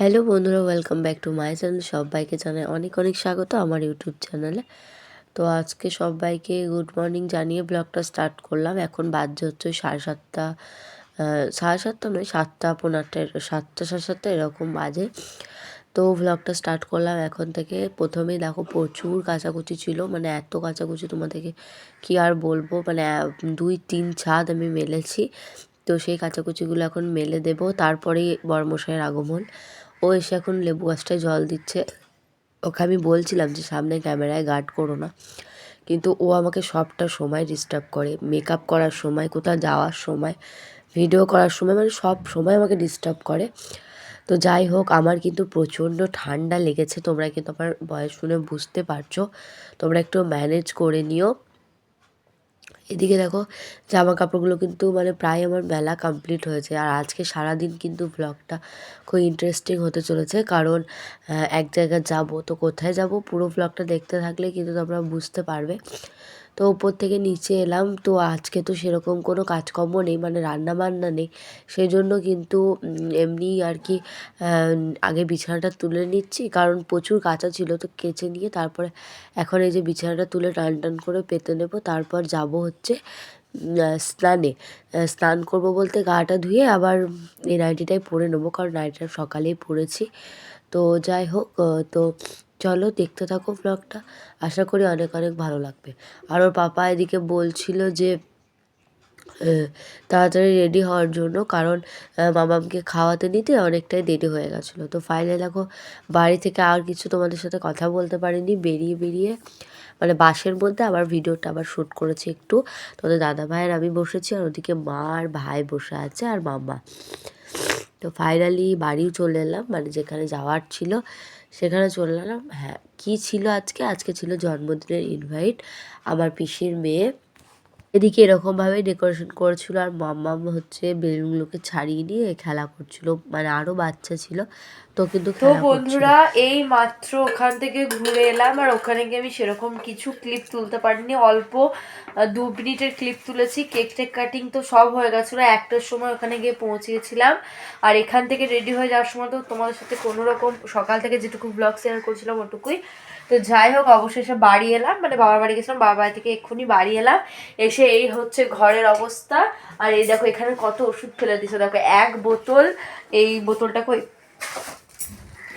Hello বন্ধুরা welcome back to my channel সবাইকে জানাই অনেক অনেক স্বাগত আমার ইউটিউব চ্যানেলে তো আজকে সবাইকে গুড মর্নিং জানিয়ে ব্লগটা স্টার্ট করলাম। এখন বাজছে হচ্ছে সাড়ে সাতটা সাড়ে সাতটা নয় সাতটা পনেরো আটটা, সাতটা, সাড়ে সাতটা এরকম বাজে। তো ভ্লগটা স্টার্ট করলাম এখন থেকে। প্রথমেই দেখো প্রচুর কাচাকুচি ছিল মানে এত কাচাকুচি তোমাদেরকে কি আর বলব মানে দুই, তিন ছাদ আমি মেলেছি। তো সেই কাচাকুচিগুলো এখন মেলে দেব। তারপরেই বরমশাইয়ের আগমন। ও এসে এখন লেবু গাছটায় জল দিচ্ছে। ওকে আমি বলছিলাম যে, সামনে ক্যামেরায় গার্ড করো না। কিন্তু ও আমাকে সবটা সময় ডিস্টার্ব করে। মেকআপ করার সময়, কোথাও যাওয়ার সময় ভিডিও করার সময় মানে সব সময় আমাকে ডিস্টার্ব করে। তো যাই হোক, আমার কিন্তু প্রচণ্ড ঠান্ডা লেগেছে। তোমরা কিন্তু আমার বয়স শুনে বুঝতে পারছ। তোমরা একটু ম্যানেজ করে নিও। এদিকে দেখো জামা কাপড়গুলো কিন্তু মানে প্রায় আমার মেলা কমপ্লিট হয়েছে। আর আজকে সারাদিন কিন্তু ব্লগটা খুব ইন্টারেস্টিং হতে চলেছে। কারণ এক জায়গায় যাব, তো কোথায় যাব? পুরো ব্লগটা দেখতে থাকলে কিন্তু তোমরা বুঝতে পারবে। তো উপর থেকে নিচে এলাম। তো আজকে তো সেরকম কোনো কাজকর্ম নেই মানে রান্না বান্না নেই। সেই জন্য কিন্তু এমনি আর কি আগে বিছানাটা তুলে নিচ্ছি। কারণ প্রচুর কাঁচা ছিল, তো কেচে নিয়ে তারপরে এখন এই যে বিছানাটা তুলে টান টান করে পেতে নেব। তারপর যাব হচ্ছে স্নানে। স্নান করব বলতে গাটা ধুয়ে আবার এই নাইটিটাই পরে নেব, কারণ নাইটিটা সকালেই পরেছি। তো যাই হোক তো চলো দেখতে থাকো ব্লগটা আশা করি অনেক অনেক ভালো লাগবে। আর ওর পাপা এদিকে বলছিল যে তাড়াতাড়ি রেডি হওয়ার জন্য কারণ মামামকে খাওয়াতে নিতে অনেকটাই দেরি হয়ে গেছিল। তো ফাইনালি দেখো, বাড়ি থেকে আর কিছু তোমাদের সাথে কথা বলতে পারিনি, বেরিয়ে বেরিয়ে মানে বাসের মধ্যে আবার ভিডিওটা আবার শ্যুট করেছি একটু। তোদের দাদা ভাইয়ের আমি বসেছি আর ওদিকে মা আর ভাই বসে আছে আর মামা তো ফাইনালি বাড়িও চলে এলাম মানে যেখানে যাওয়ার ছিল সেখানে চলে এলাম। হ্যাঁ কী ছিল আজকে? আজকে ছিল জন্মদিনের ইনভাইট আমার পিসির মেয়ে এদিকে এরকমভাবেই ডেকোরেশন করেছিল আর মাম্মাম হচ্ছে বেলুনগুলোকে ছাড়িয়ে নিয়ে খেলা করছিল। মানে আরও বাচ্চা ছিল। তো কিন্তু তো বন্ধুরা এই মাত্র ওখান থেকে ঘুরে এলাম আর ওখানে গিয়ে আমি সেরকম কিছু ক্লিপ তুলতে পারিনি অল্প দু মিনিটের ক্লিপ তুলেছি কেক টেক কাটিং তো সব হয়ে গেছিল একটার সময় ওখানে গিয়ে পৌঁছিয়েছিলাম আর এখান থেকে রেডি হয়ে যাওয়ার সময় তো তোমাদের সাথে কোনো রকম সকাল থেকে যেটুকু ব্লগ শেয়ার করছিলাম ওটুকুই তো যাই হোক অবশেষে বাড়ি এলাম মানে বাবার বাড়ি গেছিলাম বাবার বাড়ি থেকে এক্ষুনি বাড়ি এলাম এসে এই হচ্ছে ঘরের অবস্থা আর এই দেখো এখানে কত ওষুধ ফেলে দিয়েছে দেখো এক বোতল এই বোতলটা কই?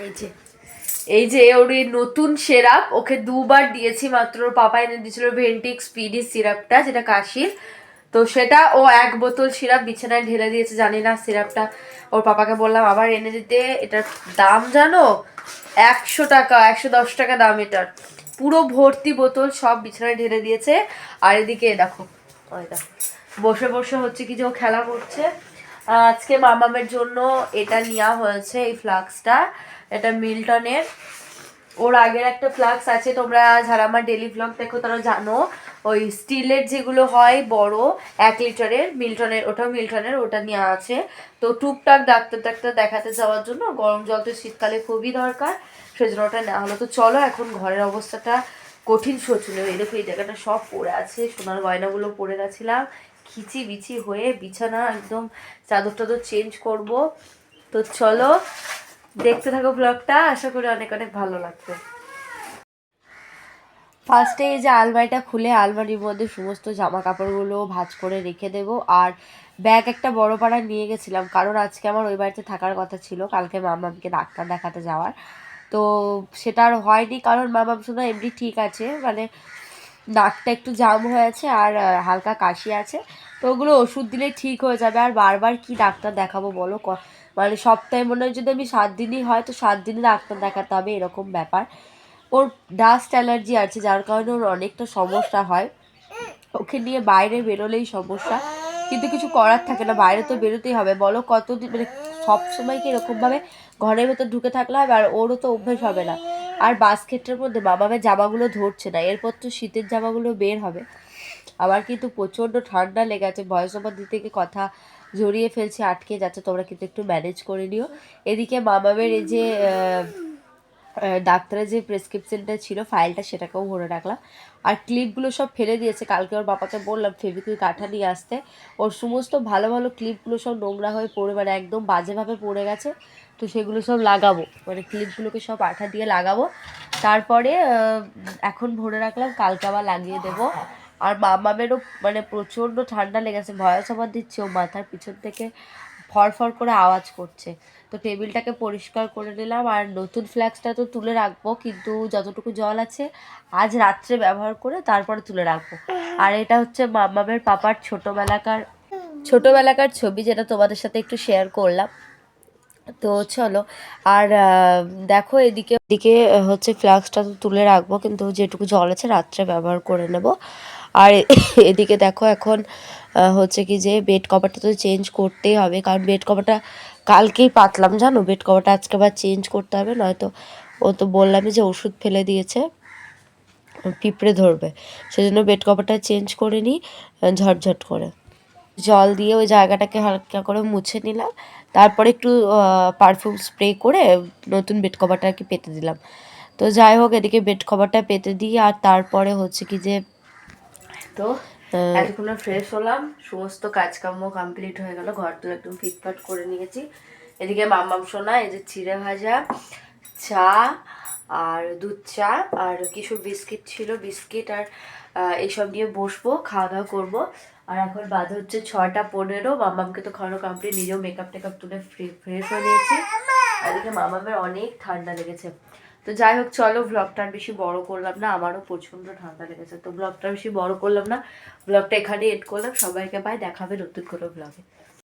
এই যে এই যে ওর নতুন সিরাপ, ওকে দুবার দিয়েছি মাত্র পাপা এনে দিয়েছিল ভেন্টিক স্পিডি সিরাপটা, যেটা কাশির। তো সেটা ও এক বোতল সিরাপ বিছানায় ঢেলে দিয়েছে, জানি না সিরাপটা। ওর পাপাকে বললাম, আবার এনে দিতে, এটার দাম জানো? একশো টাকা, একশো দশ টাকা দাম এটার। পুরো ভর্তি বোতল সব বিছানায় ঢেলে দিয়েছে। আর এদিকে দেখো দেখো, বসে বসে হচ্ছে কি যে ও খেলা করছে। আজকে মামামের জন্য এটা নেওয়া হয়েছে, এই ফ্লাক্সটা। এটা মিল্টনের। ওর আগের একটা ফ্লাক্স আছে, তোমরা যারা আমার ডেলি ব্লগ দেখো তারা জানো। ওই স্টিলের যেগুলো হয়, বড়, এক লিটারের, মিল্টনের, ওটাও মিল্টনের, ওটা নেওয়া আছে। তো টুকটাক ডাক্তার ডাক্তার দেখাতে যাওয়ার জন্য, গরম জল তো শীতকালে খুবই দরকার, সেজন্য ওটা নেওয়া হলো। তো চলো এখন ঘরের অবস্থাটা কঠিন শোচনীয়। এই দেখো, এই জায়গাটা সব পড়ে আছে, সোনার গয়নাগুলো পরে গেছিলাম। খিচি বিচি হয়ে বিছানা একদম চাদর টাদর চেঞ্জ করব। তো চলো, দেখতে থাকো ব্লগটা আশা করি অনেক অনেক ভালো লাগবে। ফার্স্টে এই যে আলমারিটা খুলে আলমারির মধ্যে সমস্ত জামা কাপড়গুলো ভাজ করে রেখে দেবো। আর ব্যাগ একটা বড় পাড়া নিয়ে গেছিলাম, কারণ আজকে আমার ওই বাড়িতে থাকার কথা ছিল, কালকে মামামকে ডাক্তার দেখাতে যাওয়ার। তো সেটা আর হয়নি, কারণ মামাম শুধু এমনি ঠিক আছে মানে নাকটা একটু জাম হয়েছে আর হালকা কাশি আছে। তো ওগুলো ওষুধ দিলে ঠিক হয়ে যাবে। আর বারবার কি ডাক্তার দেখাবো বলো? মানে সপ্তাহে মনে হয় যদি আমি সাত দিনই হয়, তো সাত দিনই ডাক্তার দেখাতে হবে, এরকম ব্যাপার। ওর ডাস্ট অ্যালার্জি আছে, যার কারণে ওর অনেকটা সমস্যা হয়। ওকে নিয়ে বাইরে বেরোলেই সমস্যা। কিন্তু কিছু করার থাকে না, বাইরে তো বেরোতেই হবে। বলো কতদিন মানে সব সময় কি এরকমভাবে ঘরের ভেতর ঢুকে থাকলে হবে? আর ওরও তো অভ্যেস হবে না। আর বাস্কেটের মধ্যে বাবামের জামাগুলো ধরছে না। এরপর তো শীতের জামাগুলো বের হবে। আমার কিন্তু প্রচণ্ড ঠান্ডা লেগেছে ভয়েস ওভার দিতে গিয়ে কথা জড়িয়ে ফেলছে, আটকে যাচ্ছে, তোমরা কিন্তু একটু ম্যানেজ করে নিও। এদিকে মামামের এই যে ডাক্তারের যে প্রেসক্রিপশনটা ছিল ফাইলটা সেটাকেও ভরে রাখলাম। আর ক্লিপগুলো সব ফেলে দিয়েছে, কালকে ওর বাবাকে বললাম, ফেভিকুইক কাঠা নিয়ে আসতে। ওর সমস্ত ভালো ভালো ক্লিপগুলো সব নোংরা হয়ে পড়ে মানে একদম বাজেভাবে পড়ে গেছে। তো সেগুলো সব লাগাবো মানে ক্লিপগুলোকে সব আঠা দিয়ে লাগাবো। তারপরে এখন ভরে রাখলাম, কালকে আবার লাগিয়ে দেবো। আর মামামেরও মানে প্রচণ্ড ঠান্ডা লেগেছে, ভয়েস আবার দিচ্ছে, ও মাথার পিছন থেকে ফরফর করে আওয়াজ করছে। তো টেবিলটাকে পরিষ্কার করে নিলাম, আর নতুন ফ্ল্যাক্সটা তো তুলে রাখব, কিন্তু যতটুকু জল আছে আজ রাত্রে ব্যবহার করে তারপরে তুলে রাখব। আর এটা হচ্ছে মামামের পাপার ছোটোবেলাকার ছোটোবেলাকার ছবি যেটা তোমাদের সাথে একটু শেয়ার করলাম। তো চলো, আর দেখো এদিকে এদিকে হচ্ছে ফ্লাক্সটা তো তুলে রাখব, কিন্তু যেটুকু জল আছে রাত্রে ব্যবহার করে নেব। আর এদিকে দেখো এখন হচ্ছে কি যে বেড কভারটা তো চেঞ্জ করতেই হবে, কারণ বেড কভারটা কালকেই পাতলাম, জানো? বেড কভারটা আজকে আবার চেঞ্জ করতে হবে, নয়তো ও তো বললামই যে ওষুধ ফেলে দিয়েছে, পিঁপড়ে ধরবে। সেজন্য বেড কভারটা চেঞ্জ করে নিই ঝটঝট করে। জল দিয়ে ওই জায়গাটাকে হালকা করে মুছে নিলাম, তারপরে একটু পারফিউম স্প্রে করে নতুন বেড কভারটা আর কি পেতে দিলাম। তো যাই হোক, এদিকে বেড কভারটা পেতে দিই, আর তারপরে হচ্ছে কি যে তো এতক্ষণ ফ্রেশ হলাম সমস্ত কাজকর্ম কমপ্লিট হয়ে গেল ঘর তো একদম ফিটফাট করে নিয়েছি। এদিকে মাম্মাম সোনা এই যে চিড়ে ভাজা চা আর দুধ চা আর কিছু বিস্কিট ছিল বিস্কিট আর এইসব নিয়ে বসবো খাওয়া দাওয়া করব। আর এখন বাজে হচ্ছে ছটা পনেরো মামামকে তো খাওয়ানো কমপ্লিট নিজেও মেকআপ টেকআপ তুলে ফ্রেশ হয়ে নিয়েছি। আর এদিকে মামামের অনেক ঠান্ডা লেগেছে। তো যাই হোক, চলো ব্লগটা আর বেশি বড় করলাম না, আমারও প্রচণ্ড ঠান্ডা লেগেছে। তো ব্লগটা বেশি বড় করলাম না ব্লগটা এখানে এড করলাম। সবাইকে পাই দেখাবে নতুন কোনো ব্লগে